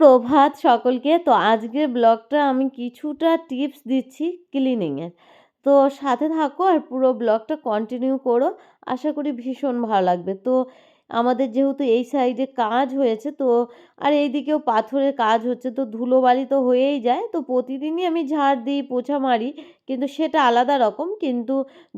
সুপ্রভাত সকলকে। তো আজকে ব্লগটা আমি কিছুটা টিপস দিচ্ছি ক্লিনিংয়ের তো সাথে থাকো আর পুরো ব্লগটা কন্টিনিউ করো। আশা করি ভীষণ ভালো লাগবে। তো আমাদের যেহেতু এই সাইডে কাজ হয়েছে, তো আর এই দিকেও পাথরের কাজ হচ্ছে, তো ধুলোবালি তো হয়েই যায়। তো প্রতিদিনই আমি ঝাড় দিই, পোছা মারি, কিন্তু সেটা আলাদা রকম। কিন্তু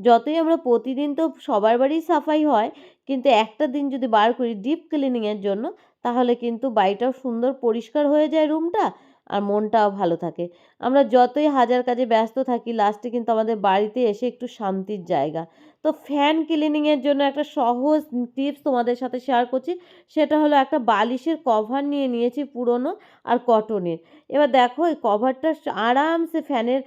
যতই আমরা প্রতিদিন তো সবার বাড়িই সাফাই হয়, কিন্তু একটা দিন যদি বার করি ডিপ ক্লিনিংয়ের জন্য, তাহলে কিন্তু বাড়িটাও সুন্দর পরিষ্কার হয়ে যায় রুমটা আর মনটাও ভালো থাকে। আমরা যতই হাজার কাজে ব্যস্ত থাকি লাস্টে কিন্তু আমাদের বাড়িতে এসে একটু শান্তির জায়গা। তো ফ্যান ক্লিনিংয়ের জন্য একটা সহজ টিপস তোমাদের সাথে শেয়ার করছি। সেটা হলো একটা বালিশের কভার নিয়ে নিয়েছি পুরনো আর কটনের এবার দেখো এই কভারটা আরামসে ফ্যানের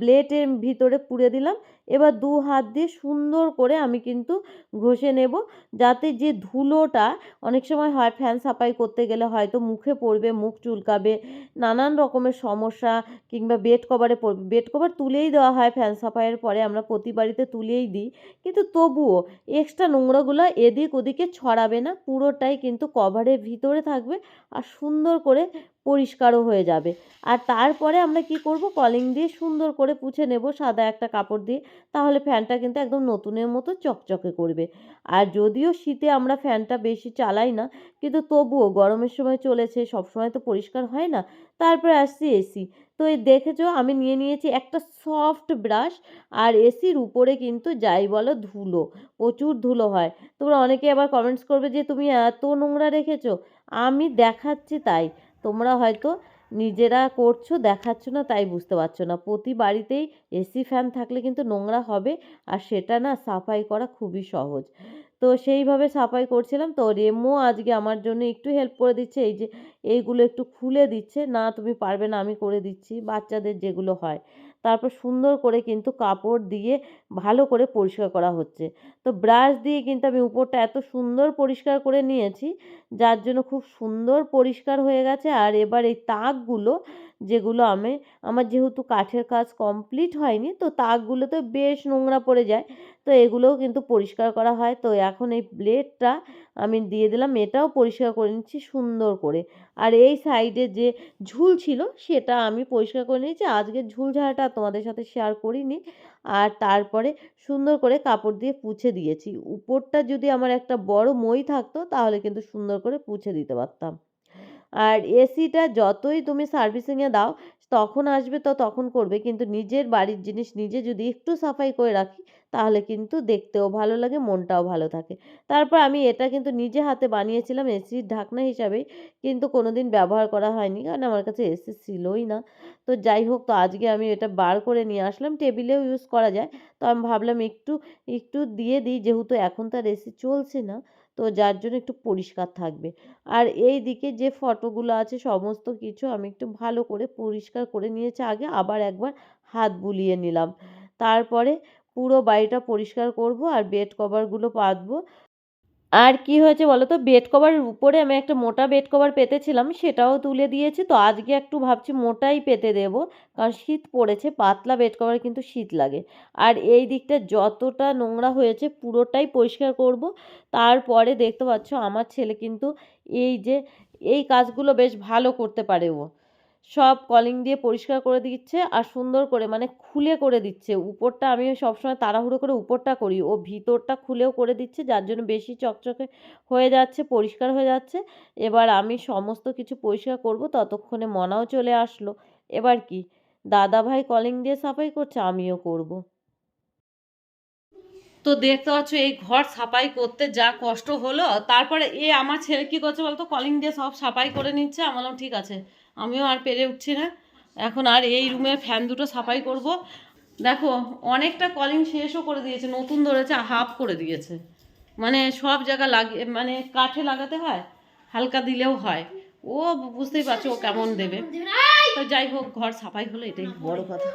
ব্লেডের ভিতরে পুড়ে দিলাম। এবার দু হাত দিয়ে সুন্দর করে আমি কিন্তু ঘষে নেব। যাতে যে ধুলোটা অনেক সময় হয় ফ্যান সাফাই করতে গেলে হয়তো মুখে পড়বে, মুখ চুলকাবে, নানান রকমের সমস্যা কিংবা বেড কভারে পড়বে। বেড কভার তুলেই দেওয়া হয় ফ্যান সাফাইয়ের পরে। আমরা প্রতি বাড়িতে তুলেই দিই। কিন্তু তবুও এক্সট্রা নোংরাগুলো এদিক ওদিকে ছড়াবে না, পুরোটাই কিন্তু কভারের ভিতরে থাকবে আর সুন্দর করে পরিষ্কারও হয়ে যাবে। আর তারপরে আমরা কি করব? কলিং দিয়ে সুন্দর করে পুছে নেব সাদা একটা কাপড় দিয়ে, তাহলে ফ্যানটা কিন্তু একদম নতুনের মতো চকচকে করবে। আর যদিও শীতে আমরা ফ্যানটা বেশি চালাই না, কিন্তু তবুও গরমের সময় চলেছে, সবসময় তো পরিষ্কার হয় না, তারপরে আসছি এসি তো এই দেখেছ আমি নিয়ে নিয়েছি একটা সফট ব্রাশ আর এসির উপরে কিন্তু যাই বলো ধুলো, প্রচুর ধুলো হয়। তোমরা অনেকে আবার কমেন্টস করবে যে, তুমি এত নোংরা রেখেছো? আমি দেখাচ্ছি তাই, তোমরা হয়তো নিজেরা করছ, দেখাচ্ছ না, তাই বুঝতে পারছ না। প্রতি বাড়িতেই এসি ফ্যান থাকলে কিন্তু নোংরা হবে, আর সেটা না সাফাই করা খুবই সহজ। তো সেইভাবে সাফাই করছিলাম, তো রেমো আজকে আমার জন্য একটু হেল্প করে দিচ্ছে, এই যে এইগুলো একটু খুলে দিচ্ছে, না তুমি পারবে না আমি করে দিচ্ছি, বাচ্চাদের যেগুলো হয়। তারপর সুন্দর করে কিন্তু কাপড় দিয়ে ভালো করে পরিষ্কার করা হচ্ছে। তো ব্রাশ দিয়ে কিন্তু আমি উপরটা এত সুন্দর পরিষ্কার করে নিয়েছি, যার জন্য খুব সুন্দর পরিষ্কার হয়ে গেছে। আর এবার এই তাকগুলো, যেগুলো আমি, আমার যেহেতু কাঠের কাজ কমপ্লিট হয়নি, তো তাকগুলোতে বেশ নোংরা পড়ে যায়। তো এগুলোও কিন্তু পরিষ্কার করা হয়। তো এখন এই ব্লেডটা আমি দিয়ে দিলাম, এটাও পরিষ্কার করে নিচ্ছি সুন্দর করে। আর এই সাইডে যে ঝুল ছিল, সেটা আমি পরিষ্কার করে নিয়েছি। আজকে ঝুল ঝাড়াটা তোমাদের সাথে শেয়ার করিনি। আর তারপরে সুন্দর করে কাপড় দিয়ে পুছে দিয়েছি। উপরটা যদি আমার একটা বড় মই থাকতো, তাহলে কিন্তু সুন্দর করে পুছে দিতে পারতাম। আর এসিটা যতই তুমি সার্ভিসিংয়ে দাও, তখন আসবে তো তখন করবে। কিন্তু নিজের বাড়ির জিনিস নিজে যদি একটু সাফাই করে রাখি, তাহলে কিন্তু দেখতেও ভালো লাগে, মনটাও ভালো থাকে। তারপর আমি এটা কিন্তু নিজে হাতে বানিয়েছিলাম এসির ঢাকনা হিসাবেই, কিন্তু কোনো দিন ব্যবহার করা হয়নি, কারণ আমার কাছে এসি ছিলই না। তো যাই হোক, তো আজকে আমি এটা বার করে নিয়ে আসলাম, টেবিলেও ইউজ করা যায়। তো আমি ভাবলাম একটু একটু দিয়ে দিই, যেহেতু এখন তার এসি চলছে না। তো যার জন্য একটু পরিষ্কার থাকবে। আর এই দিকে যে ফটোগুলো আছে, সমস্ত কিছু আমি একটু ভালো করে পরিষ্কার করে নিয়েছি। আগে আবার একবার হাত বুলিয়ে নিলাম। তারপরে পুরো বাড়িটা পরিষ্কার করব আর বেড কভারগুলো পাতবো। আর কি হয়েছে বলো তো? বেড কভারের উপরে আমি একটা মোটা বেড কভার পেতেছিলাম, সেটাও তুলে দিয়েছি। তো আজকে একটু ভাবছি মোটাই পেতে দেব, কারণ শীত পড়েছে, পাতলা বেড কভার কিন্তু শীত লাগে। আর এই দিকটা যতটা নোংরা হয়েছে পুরোটাই পরিষ্কার করব। তারপরে দেখতে পাচ্ছ আমার ছেলে কিন্তু এই যে, এই কাজগুলো বেশ ভালো করতে পারে ও। সব কলিং দিয়ে পরিষ্কার করে দিচ্ছে আর সুন্দর করে মানে খুলে করে দিচ্ছে। উপরটা আমি সবসময় তাড়াহুড়ো করে উপরটা করি। ও ভিতরটা খুলেও করে দিচ্ছে, যার জন্য বেশি চকচকে হয়ে যাচ্ছে, পরিষ্কার হয়ে যাচ্ছে। এবার আমি সমস্ত কিছু পরিষ্কার করব, ততক্ষণে মনাও চলে আসলো। এবার কি? দাদা ভাই কলিং দিয়ে সাফাই করছে, আমিও করব। তো দেখতে পাচ্ছ, এই ঘর সাফাই করতে যা কষ্ট হলো, তারপরে এ আমার ছেলে কি করছে বলতো? কলিং দিয়ে সব সাফাই করে নিচ্ছে। আমার ঠিক আছে। আমিও আর পেরে উঠছি না। এখন আর এই রুমের ফ্যান দুটো সাফাই করব। দেখো, অনেকটা কলিং শেষও করে দিয়েছে, নতুন ধরেছে হাফ করে দিয়েছে। মানে সব জায়গা লাগিয়ে মানে কাঠে লাগাতে হয়, হালকা দিলেও হয়। ও বুঝতেই পারছ ও কেমন দেবে। তো যাই হোক, ঘর সাফাই হলো, এটাই বড় কথা।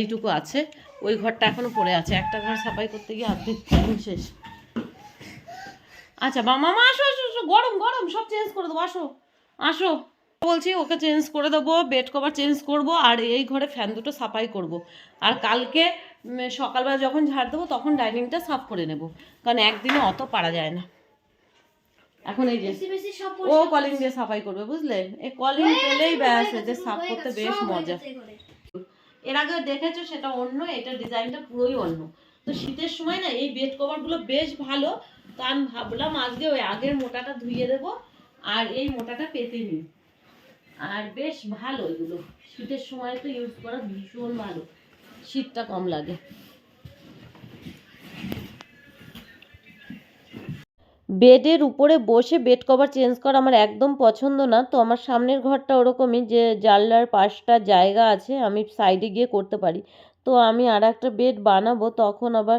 এইটুকু আছে। ওই ঘরটা এখনও পড়ে আছে। একটা ঘর সাফাই করতে গিয়ে অর্ধেক শেষ। আচ্ছা মামা, আসো আসো আসো, গরম গরম, সব চেঞ্জ করে দেবো আসো। আসো। বলছি ওকে চেঞ্জ করে দেবো বেড কভার চেঞ্জ করব আর এই ঘরে ফ্যান দুটো সাফাই করব। আর কালকে সকালবেলা যখন ঝাড় দেবো তখন ডাইনিংটা সাফ করে নেব। কারণ একদিনে অত পারা যায় না। এখন এই যে ও কলিং দিয়ে সাফাই করবে বুঝলে? এই কলিং পেলেই ব্যাস যে সাফ করতে বেশ মজা। এর আগে দেখেছ সেটা অন্য এটা ডিজাইনটা পুরোই অন্য। তো শীতের সময় না এই বেড কভারগুলো বেশ ভালো। তো আমি ভাবলাম আজকে ওই আগের মোটাটা ধুইয়ে দেব। আর এই মোটাটা পেতে নিই আর বেশ ভালো এগুলো। শীতের সময় তো ইউজ করা ভীষণ ভালো। শীতটা কম লাগে। বেডের উপরে বসে বেড কভার চেঞ্জ করা আমার একদম পছন্দ না। তো আমার সামনের ঘরটা ওরকমই যে জানলার পাশটা জায়গা আছে, আমি সাইডে গিয়ে করতে পারি। তো আমি আর একটা বেড বানাবো, তখন আবার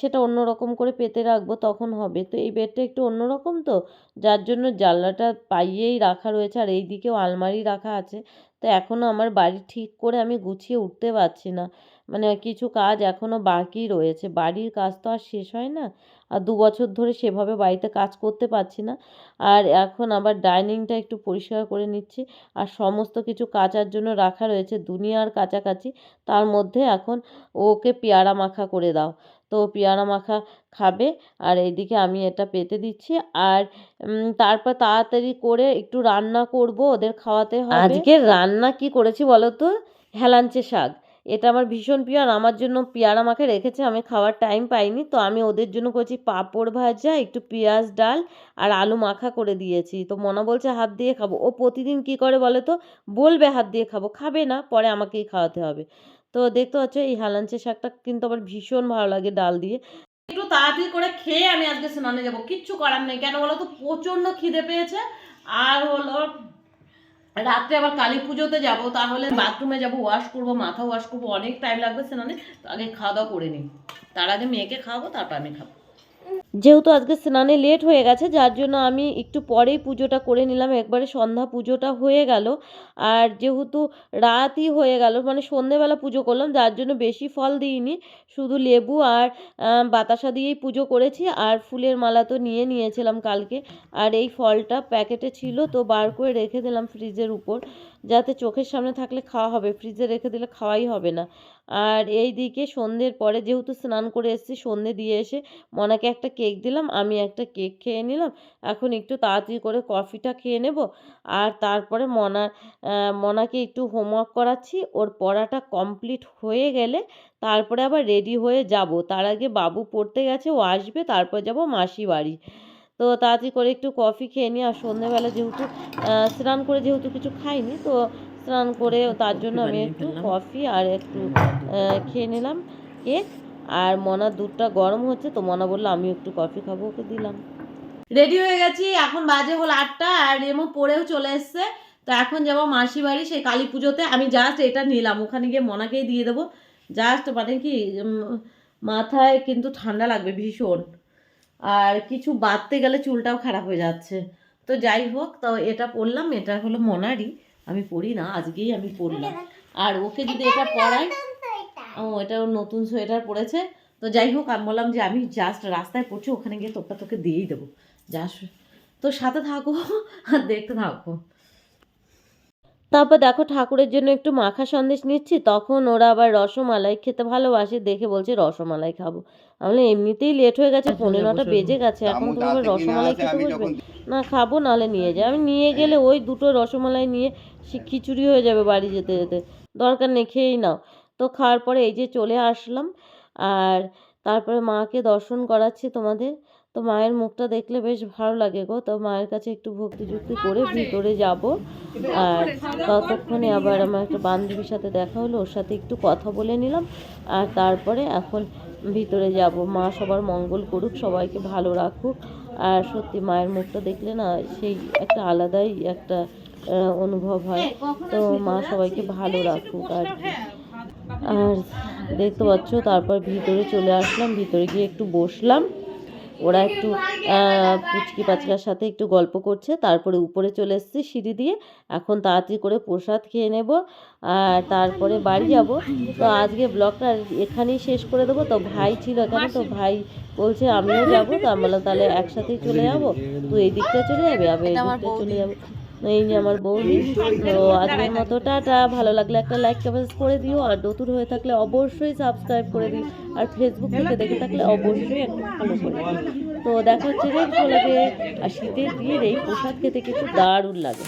সেটা অন্য রকম করে পেতে রাখব, তখন হবে। তো এই বেডটা একটু অন্য রকম তো, যার জন্য জানলাটা পাইয়েই রাখা রয়েছে, আর এই দিকেও আলমারি রাখা আছে। তো এখনও আমার বাড়ি ঠিক করে আমি গুছিয়ে উঠতে পারছি না। মানে কিছু কাজ এখনও বাকি রয়েছে। বাড়ির কাজ তো আর শেষ হয় না। আর দু বছর ধরে সেভাবে বাড়িতে কাজ করতে পারছি না। আর এখন আবার ডাইনিংটা একটু পরিষ্কার করে নিচ্ছি। আর সমস্ত কিছু কাচার জন্য রাখা রয়েছে দুনিয়ার কাছাকাছি। তার মধ্যে এখন ওকে পেয়ারা মাখা করে দাও। তো পেয়ারা মাখা খাবে। আর এইদিকে আমি এটা পেতে দিচ্ছি। আর তারপর তাড়াতাড়ি করে একটু রান্না করব। ওদের খাওয়াতে হবে। আজকে রান্না কি করেছি বলো তো? হেলাঞ্চে শাক। এটা আমার ভীষণ প্রিয় আর আমার জন্য পেয়ারা মাখা রেখেছে। আমি খাওয়ার টাইম পাইনি, তো আমি ওদের জন্য করেছি পাঁপড় ভাজা, একটু পেঁয়াজ ডাল আর আলু মাখা করে দিয়েছি। তো মনা বলছে হাত দিয়ে খাব। ও প্রতিদিন কি করে বলে তো? বলবে হাত দিয়ে খাব। খাবে না, পরে আমাকেই খাওয়াতে হবে। তো দেখতে পাচ্ছ এই হালাঞ্চে শাকটা কিন্তু আমার ভীষণ ভালো লাগে ডাল দিয়ে। একটু তাড়াতাড়ি করে খেয়ে আমি আজকে স্নানে যাব। কিচ্ছু করার নেই। কেন বলো তো? প্রচণ্ড খিদে পেয়েছে। আর হলো রাত্রে আবার কালী পুজোতে যাব, তাহলে বাথরুমে যাব ওয়াশ করব, মাথা ওয়াশ করব, অনেক টাইম লাগবে স্নানে, আগে খাওয়া দাওয়া করে নিই। তার আগে মেয়েকে খাওয়াবো, তারপর আমি খাব। যেহেতু আজকে স্নানে লেট হয়ে গেছে, যার জন্য আমি একটু পরেই পুজোটা করে নিলাম। একবারে সন্ধ্যা পুজোটা হয়ে গেল। আর যেহেতু রাতই হয়ে গেল মানে সন্ধেবেলা পুজো করলাম, যার জন্য বেশি ফল দিইনি। শুধু লেবু আর বাতাসা দিয়েই পুজো করেছি। আর ফুলের মালা তো নিয়ে নিয়েছিলাম কালকে। আর এই ফলটা প্যাকেটে ছিল, তো বার করে রেখে দিলাম ফ্রিজের উপর। যাতে চোখের সামনে থাকলে খাওয়া হবে। ফ্রিজে রেখে দিলে খাওয়াই হবে না। আর এই দিকে সন্ধ্যের পরে যেহেতু স্নান করে এসেছি, সন্ধে দিয়ে এসে মনাকে একটা কেক দিলাম আমি একটা কেক খেয়ে নিলাম। এখন একটু তাড়াতাড়ি করে কফিটা খেয়ে নেব। আর তারপরে মনার আহ, মনাকে একটু হোমওয়ার্ক করাচ্ছি। ওর পড়াটা কমপ্লিট হয়ে গেলে তারপরে আবার রেডি হয়ে যাব। তার আগে বাবু পড়তে গেছে ও আসবে তারপর যাব মাসি বাড়ি। তো তাড়াতাড়ি করে একটু কফি খেয়ে নিই। আর সন্ধ্যেবেলা যেহেতু স্নান করে যেহেতু কিছু খাইনি তো স্নান করে তার জন্য আমি একটু কফি আর একটু আহ, খেয়ে নিলাম কেক আর মনার দুধটা গরম হচ্ছে তো মনা বলল আমি একটু কফি খাব ওকে দিলাম। রেডি হয়ে গেছি এখন বাজে হলো আটটা আর রেমো পরেও চলে এসছে। তো এখন যাব মাসি বাড়ি সেই কালী পুজোতে। আমি জাস্ট এটা নিলাম ওখানে গিয়ে মনাকেই দিয়ে দেবো। জাস্ট মানে কি মাথায় কিন্তু ঠান্ডা লাগবে ভীষণ। আর কিছু বাঁধতে গেলে চুলটাও খারাপ হয়ে যাচ্ছে। তো যাই হোক তো এটা পরলাম এটা হলো মনারই। আমি পড়ি না আজকেই আমি পরলাম আর ওকে যদি এটা পরাই ও এটা ওর নতুন সোয়েটার পরেছে। তো যাই হোক আমি বললাম যে আমি জাস্ট রাস্তায় পড়ছি ওখানে গিয়ে তোরটা তোকে দিয়েই দেবো। জাস্ট তো সাথে থাকো আর দেখতে থাকো। তারপর দেখো ঠাকুরের জন্য একটু মাখা সন্দেশ নিচ্ছি তখন ওরা আবার রসমালাই খেতে ভালোবাসে দেখে বলছে রসমালাই খাব। আমি এমনিতেই লেট হয়ে গেছে পনেরো নটা বেজে গেছে এখন তুমি আবার রসমালাই খেতে বসবে। না খাব নাহলে নিয়ে যাই। আমি নিয়ে গেলে ওই দুটো রসমালাই নিয়ে সে খিচুড়ি হয়ে যাবে বাড়ি যেতে যেতে। দরকার নেই খেয়েই নাও। তো খাওয়ার পরে এই যে চলে আসলাম। আর তারপরে মাকে দর্শন করাচ্ছি তোমাদের। তো মায়ের মুখটা দেখলে বেশ ভালো লাগে গো। তো মায়ের কাছে একটু ভক্তি যুক্তি করে ভিতরে যাব। আর ততক্ষণে আবার আমার একটা বান্ধবীর সাথে দেখা হলো। ওর সাথে একটু কথা বলে নিলাম। আর তারপরে এখন ভিতরে যাব। মা সবার মঙ্গল করুক, সবাইকে ভালো রাখুক। আর সত্যি মায়ের মুখটা দেখলে না সেই একটা আলাদাই একটা অনুভব হয়। তো মা সবাইকে ভালো রাখুক আর। আর দেখতে পাচ্ছ তারপর ভিতরে চলে আসলাম ভিতরে গিয়ে একটু বসলাম। ওরা একটু পুচকি পাচকার সাথে একটু গল্প করছে তারপরে উপরে চলে এসেছি সিঁড়ি দিয়ে। এখন তাড়াতাড়ি করে প্রসাদ খেয়ে নেব আর তারপরে বাড়ি যাব। তো আজকে ব্লগটা এখানেই শেষ করে দেবো। তো ভাই ছিল এখানে তো ভাই বলছে আমিও যাব তো আমি বললাম তাহলে একসাথেই চলে যাব। তুই এই দিকটা চলে যাবে আমি এই দিকটা চলে যাব। এই যে আমার বৌদি তো আজকের মতো টাটা। ভালো লাগলে একটা লাইক কমেন্টস করে দিও। আর নতুন হয়ে থাকলে অবশ্যই সাবস্ক্রাইব করে দিও। আর ফেসবুক থেকে দেখে থাকলে অবশ্যই একটা ফলো করে দিও। তো দেখা হচ্ছে ব্লগে আর শীতের দিন এই পোশাক খেতে কিন্তু দারুণ লাগে।